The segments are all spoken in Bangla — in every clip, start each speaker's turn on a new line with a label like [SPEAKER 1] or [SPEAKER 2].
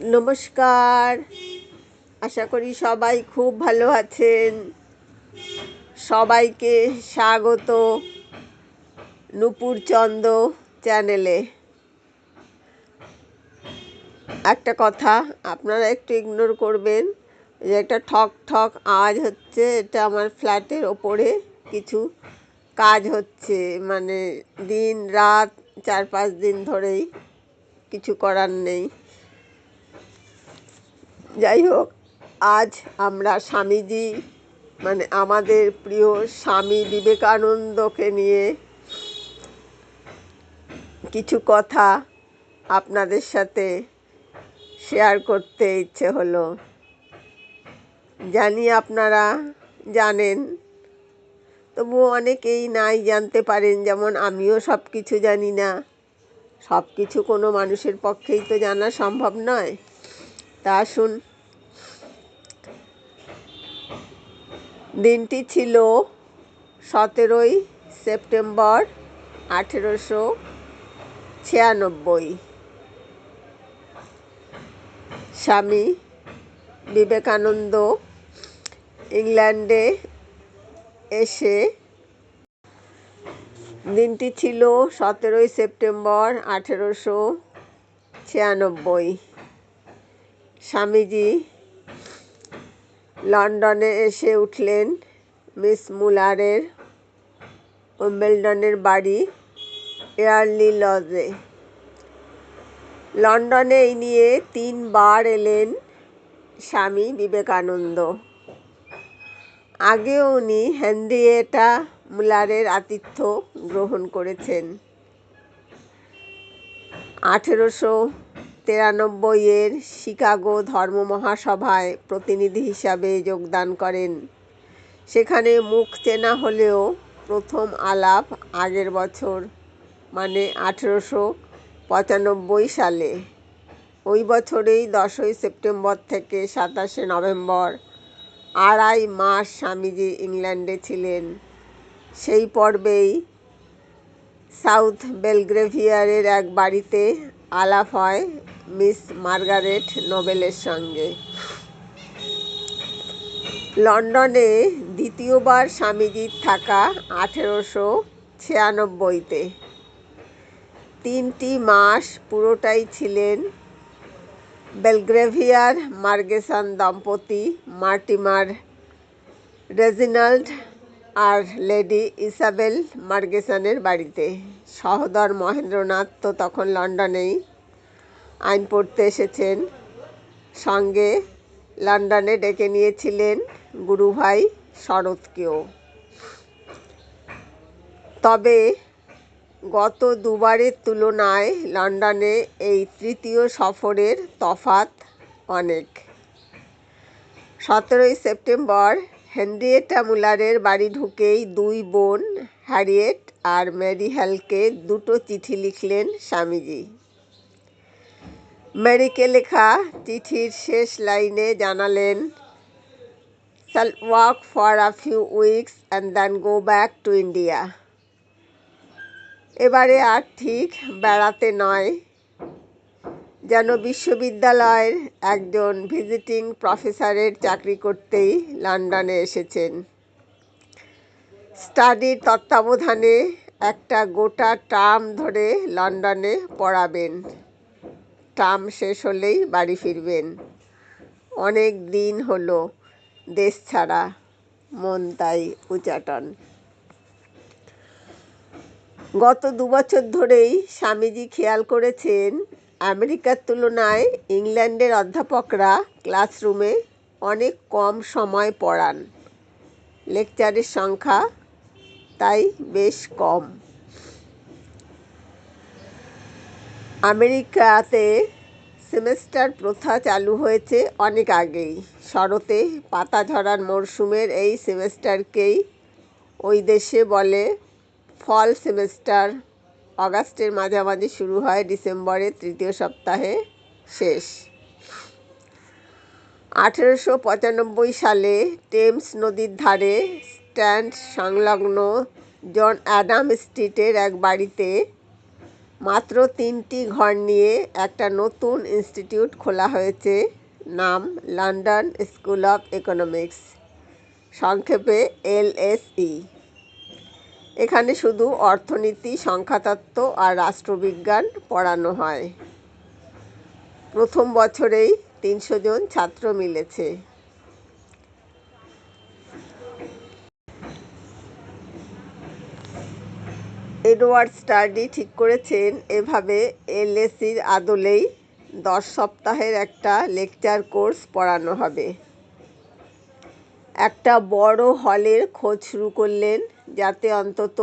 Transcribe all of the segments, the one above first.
[SPEAKER 1] নমস্কার। আশা করি সবাই খুব ভালো আছেন। সবাইকে স্বাগত নূপুর চন্দ চ্যানেলে। একটা কথা, আপনারা একটু ইগনোর করবেন। যে একটা ঠক ঠক আওয়াজ হচ্ছে, এটা আমার ফ্ল্যাটের ওপরে কিছু কাজ হচ্ছে। মানে দিন, রাত, চার পাঁচ দিন ধরেই কিছু করার নেই। যাই হোক আজ আমরা স্বামীজি মানে আমাদের প্রিয় স্বামী বিবেকানন্দকে নিয়ে কিছু কথা আপনাদের সাথে শেয়ার করতে ইচ্ছে হলো। জানি আপনারা জানেন, তবুও অনেকেই নাই জানতে পারেন, যেমন আমিও সব কিছু জানি না। সব কিছু কোনো মানুষের পক্ষেই তো জানা সম্ভব নয়। তা আসুন। দিনটি ছিল সতেরোই সেপ্টেম্বর আঠেরোশো ছিয়ানব্বই। স্বামী বিবেকানন্দ ইংল্যান্ডে এসে দিনটি ছিল সতেরোই সেপ্টেম্বর আঠেরোশো ছিয়ানব্বই। স্বামীজি লন্ডনে এসে উঠলেন মিস মুলারের উম্বেলডনের বাড়ি এয়ারলি লজে। লন্ডনে এই নিয়ে তিনবার এলেন স্বামী বিবেকানন্দ। আগে উনি হেনরিয়েটা মুলারের আতিথ্য গ্রহণ করেছেন। আঠেরোশো তিরানব্বইয়ের শিকাগো ধর্ম মহাসভায় প্রতিনিধি হিসাবে যোগদান করেন। সেখানে মুখ চেনা হলেও প্রথম আলাপ আগের বছর মানে আঠেরোশো পঁচানব্বই সালে। ওই বছরেই দশই সেপ্টেম্বর থেকে সাতাশে নভেম্বর, আড়াই মাস স্বামীজি ইংল্যান্ডে ছিলেন। সেই পর্বেই সাউথ বেলগ্রেভিয়ারের এক বাড়িতে আলাপ হয় মিস মার্গারেট নোবেলের সঙ্গে। লন্ডনে দ্বিতীয়বার স্বামীজির থাকা আঠেরোশো ছিয়ানব্বইতে। তিনটি মাস পুরোটাই ছিলেন বেলগ্রেভিয়ার মার্গেসন দম্পতি মার্টিমার রেজিনাল্ড আর লেডি ইসাবেল মার্গেসনের বাড়িতে। সহদর মহেন্দ্রনাথ তো তখন লন্ডনেই আইন পড়তে এসেছেন। সঙ্গে লন্ডনে ডেকে নিয়েছিলেন গুরুভাই শরৎকেও। তবে গত দুবারের তুলনায় লন্ডনে এই তৃতীয় সফরের তফাত অনেক। সতেরোই সেপ্টেম্বর হেনরিয়েটা মুলারের বাড়ি ঢুকেই দুই বোন হ্যারিয়েট আর ম্যারি হ্যালকে দুটো চিঠি লিখলেন স্বামীজি। ম্যারিকে লেখা চিঠির শেষ লাইনে জানালেন shall work for a few weeks and then go back to India এবারে আর ঠিক বেড়াতে নয়, যেন বিশ্ববিদ্যালয়ের একজন ভিজিটিং প্রফেসরের চাকরি করতেই লন্ডনে এসেছেন। স্টাডির তত্ত্বাবধানে একটা গোটা টার্ম ধরে লন্ডনে পড়াবেন। টার্ম শেষ হলেই বাড়ি ফিরবেন। অনেক দিন হলো দেশ ছাড়া, মন তাই উচাটন। গত দুবছর ধরেই স্বামীজি খেয়াল করেছেন, আমেরিকার তুলনায় ইংল্যান্ডের অধ্যাপকরা ক্লাসরুমে অনেক কম সময় পড়ান। লেকচারের সংখ্যা তাই বেশ কম। আমেরিকাতে সেমেস্টার প্রথা চালু হয়েছে অনেক আগেই। শরতে পাতা ঝরার মরশুমের এই সেমেস্টারকেই ওই দেশে বলে ফল সেমেস্টার। অগাস্টের মাঝামাঝি শুরু হয় ডিসেম্বরের তৃতীয় সপ্তাহে শেষ। আঠেরোশো পঁচানব্বই সালে টেমস নদীর ধারে স্ট্যান্ড সংলগ্ন জন অ্যাডাম স্ট্রিটের এক বাড়িতে মাত্র তিনটি ঘর নিয়ে একটা নতুন ইনস্টিটিউট খোলা হয়েছে, নাম লন্ডন স্কুল অফ ইকোনমিক্স, সংক্ষেপে এলএসই এখানে শুধু অর্থনীতি, সংখ্যাতত্ত্ব আর রাষ্ট্রবিজ্ঞান পড়ানো হয়। প্রথম বছরেই তিনশো জন ছাত্র মিলেছে। এডওয়ার্ড স্টাডি ঠিক করেছেন এভাবে এলএসির আদলেই দশ সপ্তাহের একটা লেকচার কোর্স পড়ানো হবে। একটা বড় হলের খোঁজ শুরু করলেন যাতে অন্তত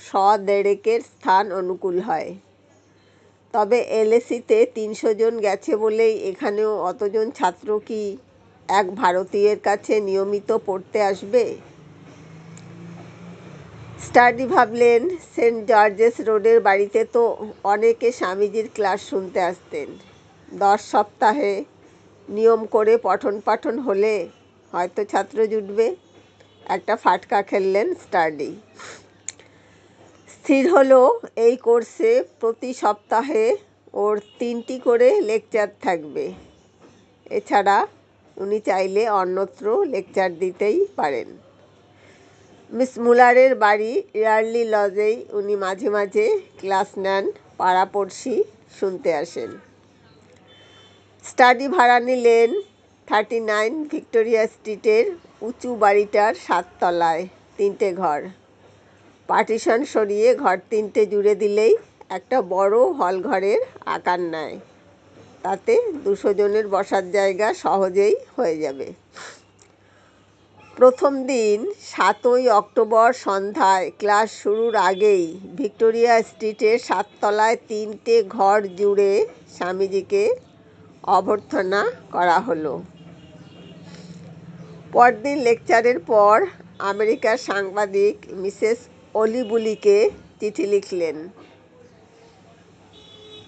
[SPEAKER 1] শ দেড়েকের স্থান অনুকূল হয়। তবে এলএসিতে তিনশো জন গেছে বলেই এখানেও অতজন ছাত্র কি এক ভারতীয়ের কাছে নিয়মিত পড়তে আসবে? স্টাডি ভাবলেন সেন্ট জর্জেস রোডের বাড়িতে তো অনেকে স্বামীজির ক্লাস শুনতে আসতেন। দশ সপ্তাহে নিয়ম করে পঠন পাঠন হলে হয়তো ছাত্র জুটবে। একটা ফাটকা খেললেন স্টাডি। স্থির হলো এই কোর্সে প্রতি সপ্তাহে ওর তিনটি করে লেকচার থাকবে। এছাড়া উনি চাইলে অন্যত্র লেকচার দিতেই পারেন। মিস মুলারের বাড়ি ইয়ারলি লজেই উনি মাঝে মাঝে ক্লাস নেন পাড়াপড়শি শুনতে আসেন। স্টাডি ভাড়া নিলেন থার্টি নাইন ভিক্টোরিয়া স্ট্রিটের উঁচু বাড়িটার সাততলায়, তিনটে ঘর। পার্টিশন সরিয়ে ঘর তিনটে জুড়ে দিলেই একটা বড় হল ঘরের আকার নেয়। তাতে দুশো জনের বসার জায়গা সহজেই হয়ে যাবে। প্রথম দিন, সাতই অক্টোবর সন্ধ্যায় ক্লাস শুরুর আগেই ভিক্টোরিয়া স্ট্রিটের সাততলায় তিনটে ঘর জুড়ে স্বামীজিকে অভ্যর্থনা করা হলো। পরদিন লেকচারের পর আমেরিকার সাংবাদিক মিসেস অলিবুলিকে চিঠি লিখলেন।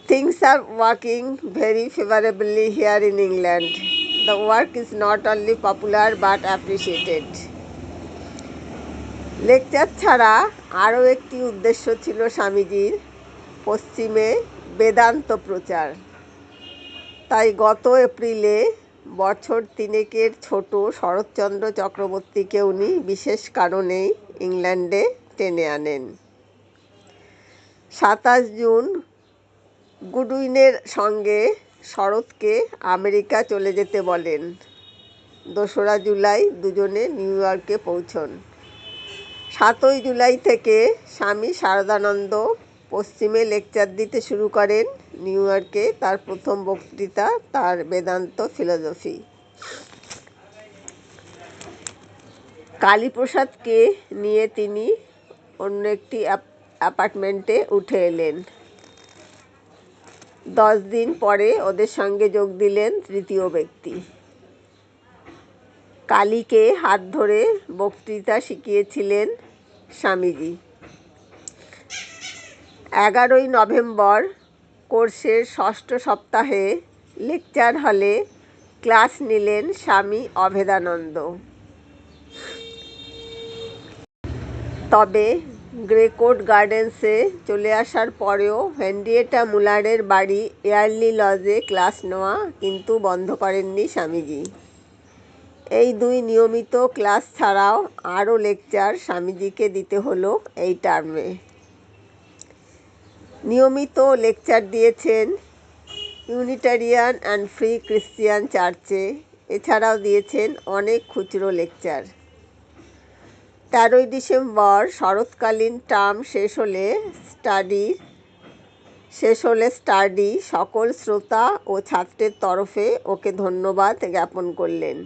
[SPEAKER 1] Things are working very favourably here in England. The work is not only popular but appreciated. Lecture ছাড়া আরও একটি উদ্দেশ্য ছিল স্বামীজির পশ্চিমে বেদান্ত প্রচার তাই গত এপ্রিলে বছর তিনেকের ছোট শরৎচন্দ্র চক্রবর্তীকে উনি বিশেষ কারণেই ইংল্যান্ডে টেনে আনেন সাতাশ জুন গুডউইনের সঙ্গে শরৎকে আমেরিকা চলে যেতে বলেন। দোসরা জুলাই দুজনে নিউ ইয়র্কে পৌঁছন। সাতই জুলাই থেকে স্বামী শারদানন্দ পশ্চিমে লেকচার দিতে শুরু করেন নিউ ইয়র্কে। তার প্রথম বক্তৃতা তার বেদান্ত ফিলোসফি। কালীপ্রসাদকে নিয়ে তিনি অন্য একটি অ্যাপার্টমেন্টে উঠে এলেন। দশ দিন পরে ওদের সঙ্গে যোগ দিলেন তৃতীয় ব্যক্তি। কালীকে হাত ধরে বক্তৃতা শিখিয়েছিলেন স্বামীজি। এগারোই নভেম্বর কোর্সের ষষ্ঠ সপ্তাহে লেকচার হলে ক্লাস নিলেন স্বামী অভেদানন্দ। তবে গ্রেকোড গার্ডেন্সে চলে আসার পরেও হেনরিয়েটা মুলারের বাড়ি এয়ারলি লজে ক্লাস নেওয়া কিন্তু বন্ধ করেননি স্বামীজি। এই দুই নিয়মিত ক্লাস ছাড়াও আরও লেকচার স্বামীজিকে দিতে হলো এই টার্মে। নিয়মিত লেকচার দিয়েছেন ইউনিটারিয়ান অ্যান্ড ফ্রি ক্রিশ্চিয়ান চার্চে। এছাড়াও দিয়েছেন অনেক খুচরো লেকচার। তেরোই ডিসেম্বর, শরৎকালীন টার্ম শেষ হলে স্টাডি, শেষ হলে স্টাডি। সকল শ্রোতা ও ছাত্রের তরফে ওকে ধন্যবাদ জ্ঞাপন করলেন।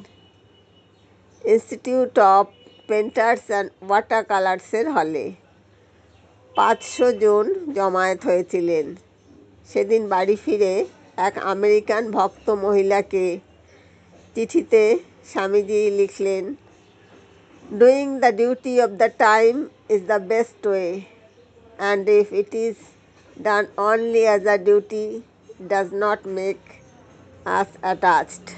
[SPEAKER 1] Institute of painters and water কালার্সের হলে পাঁচশো জন জমায়েত হয়েছিলেন। সেদিন বাড়ি ফিরে এক আমেরিকান ভক্ত মহিলাকে চিঠিতে স্বামীজি লিখলেন doing the duty of the time is the best way. And if it is done only as a duty does not make us attached